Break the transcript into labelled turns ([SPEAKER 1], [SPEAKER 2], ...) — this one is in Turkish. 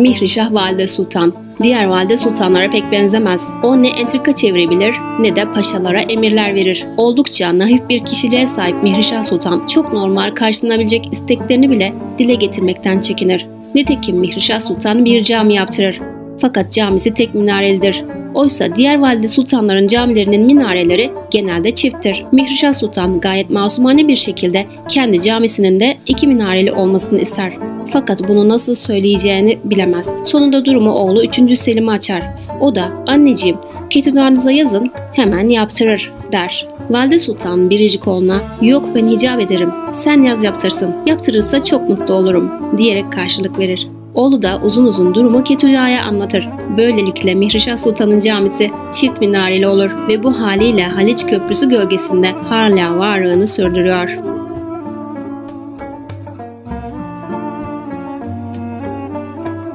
[SPEAKER 1] Mihrişah Valide Sultan. Diğer valide sultanlara pek benzemez. O ne entrika çevirebilir ne de paşalara emirler verir. Oldukça naif bir kişiliğe sahip Mihrişah Sultan çok normal karşılanabilecek isteklerini bile dile getirmekten çekinir. Nitekim Mihrişah Sultan bir cami yaptırır. Fakat camisi tek minarelidir. Oysa diğer valide sultanların camilerinin minareleri genelde çifttir. Mihrişah Sultan gayet masumane bir şekilde kendi camisinin de iki minareli olmasını ister. Fakat bunu nasıl söyleyeceğini bilemez. Sonunda durumu oğlu 3. Selim'e açar. O da anneciğim ketüdanınıza yazın hemen yaptırır der. Valide Sultan biricik oğluna yok ben icap ederim sen yaz yaptırsın yaptırırsa çok mutlu olurum diyerek karşılık verir. Oğlu da uzun uzun durumu Ketüda'ya anlatır. Böylelikle Mihrişah Sultan'ın camisi çift minareli olur ve bu haliyle Haliç Köprüsü gölgesinde hala varlığını sürdürüyor.